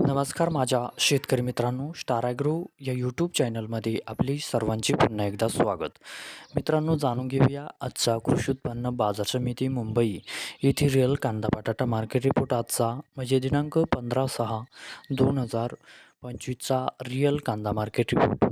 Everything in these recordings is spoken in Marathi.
नमस्कार माझ्या शेतकरी मित्रांनो स्टार ॲग्रो या यूट्यूब चॅनलमध्ये आपली सर्वांचे पुन्हा एकदा स्वागत. मित्रांनो जाणून घेऊया आजचा कृषी उत्पन्न बाजार समिती मुंबई येथे रिअल कांदा बटाटा मार्केट रिपोर्ट आजचा. म्हणजे दिनांक पंधरा सहा दोन हजार पंचवीसचा रिअल कांदा मार्केट रिपोर्ट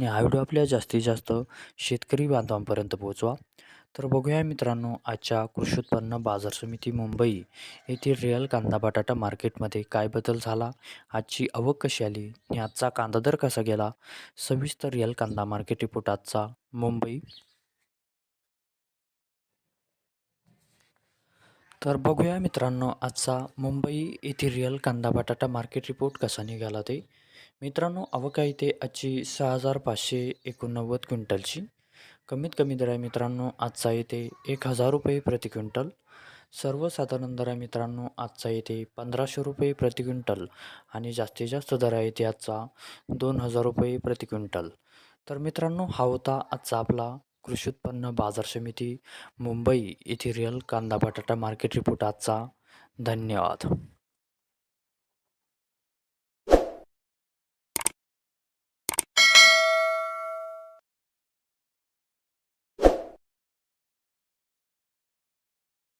आणि हा व्हिडिओ आपल्या जास्तीत जास्त शेतकरी बांधवांपर्यंत पोहोचवा. तर बघूया मित्रांनो आजच्या कृषी उत्पन्न बाजार समिती मुंबई येथील रिअल कांदा बटाटा मार्केटमध्ये काय बदल झाला? आजची आवक कशी आली? आणि आजचा कांदा दर कसा गेला? सविस्तर रिअल कांदा मार्केट रिपोर्ट आजचा मुंबई. तर बघूया मित्रांनो आजचा मुंबई येथील रिअल कांदा बटाटा मार्केट रिपोर्ट कसा निघाला ते? मित्रांनो अवका इथे आजची सहा हजार पाचशे एकोणनव्वद क्विंटलची. कमीत कमी दर आहे मित्रांनो आजचा येते एक हजार रुपये प्रति क्विंटल. सर्वसाधारण दर आहे मित्रांनो आजचा येते पंधराशे रुपये प्रति क्विंटल. आणि जास्तीत जास्त दर आहे ते आजचा दोन हजार रुपये प्रति क्विंटल. तर मित्रांनो हा होता आजचा आपला कृषी उत्पन्न बाजार समिती मुंबई येथे रिअल कांदा बटाटा मार्केट रिपोर्ट आजचा. धन्यवाद.